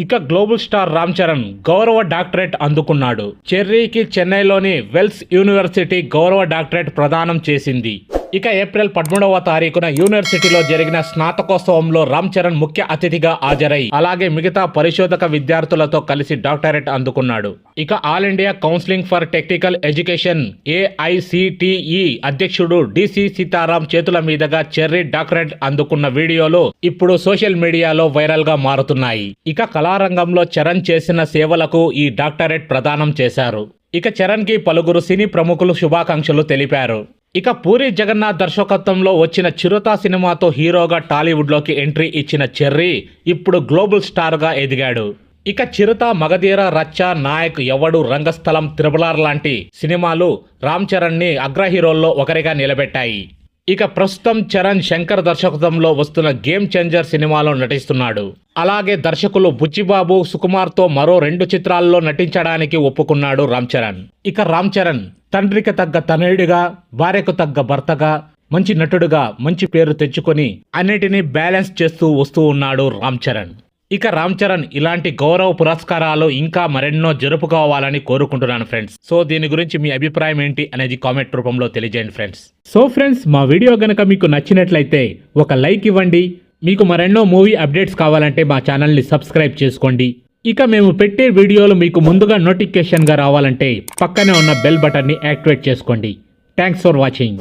ఇక global star Ram Charan గౌరవ doctorate అందుకున్నాడు. చెర్రీకి చెన్నైలోని వెల్స్ యూనివర్సిటీ గౌరవ డాక్టరేట్ ప్రదానం చేసింది. ఇక ఏప్రిల్ పదమూడవ తారీఖున యూనివర్సిటీలో జరిగిన స్నాతకోత్సవంలో రామ్ చరణ్ ముఖ్య అతిథిగా హాజరై అలాగే మిగతా పరిశోధక విద్యార్థులతో కలిసి డాక్టరేట్ అందుకున్నాడు. ఇక all India counselling for technical education AICTE అధ్యక్షుడు డిసి సీతారాం చేతుల మీదుగా చెర్రీ డాక్టరేట్ అందుకున్న వీడియోలు ఇప్పుడు సోషల్ మీడియాలో వైరల్గా మారుతున్నాయి. ఇక కళారంగంలో చరణ్ చేసిన సేవలకు ఈ డాక్టరేట్ ప్రదానం చేశారు. ఇక చరణ్కి పలువురు సినీ ప్రముఖులు శుభాకాంక్షలు తెలిపారు. ఇక పూరి జగన్నాథ్ దర్శకత్వంలో వచ్చిన చిరుత సినిమాతో హీరోగా టాలీవుడ్లోకి ఎంట్రీ ఇచ్చిన చెర్రీ ఇప్పుడు గ్లోబల్ స్టార్గా ఎదిగాడు. ఇక చిరుత మగధీర రచ్చ నాయక్ ఎవడు రంగస్థలం త్రిబులార్ లాంటి సినిమాలు రామ్ చరణ్ని అగ్ర హీరోల్లో ఒకరిగా నిలబెట్టాయి. ఇక ప్రస్తుతం చరణ్ శంకర్ దర్శకత్వంలో వస్తున్న గేమ్ చేంజర్ సినిమాలో నటిస్తున్నాడు. అలాగే దర్శకులు బుచ్చిబాబు సుకుమార్తో మరో రెండు చిత్రాల్లో నటించడానికి ఒప్పుకున్నాడు రామ్ చరణ్. ఇక రామ్ చరణ్ తండ్రికి తగ్గ తనయుడిగా భార్యకు తగ్గ భర్తగా మంచి నటుడుగా మంచి పేరు తెచ్చుకొని అన్నిటినీ బ్యాలెన్స్ చేస్తూ వస్తూ ఉన్నాడు రామ్ చరణ్. ఇక రామ్ చరణ్ ఇలాంటి గౌరవ పురస్కారాలు ఇంకా మరెన్నో జరుపుకోవాలని కోరుకుంటున్నాను ఫ్రెండ్స్. సో దీని గురించి మీ అభిప్రాయం ఏంటి అనేది కామెంట్ రూపంలో తెలియజేయండి ఫ్రెండ్స్. సో ఫ్రెండ్స్ మా వీడియో గనక మీకు నచ్చినట్లయితే ఒక లైక్ ఇవ్వండి. మీకు మరెన్నో మూవీ అప్డేట్స్ కావాలంటే మా ఛానల్ని సబ్స్క్రైబ్ చేసుకోండి. ఇక మేము పెట్టే వీడియోలు మీకు ముందుగా నోటిఫికేషన్గా రావాలంటే పక్కనే ఉన్న బెల్ బటన్ని యాక్టివేట్ చేసుకోండి. Thanks for watching.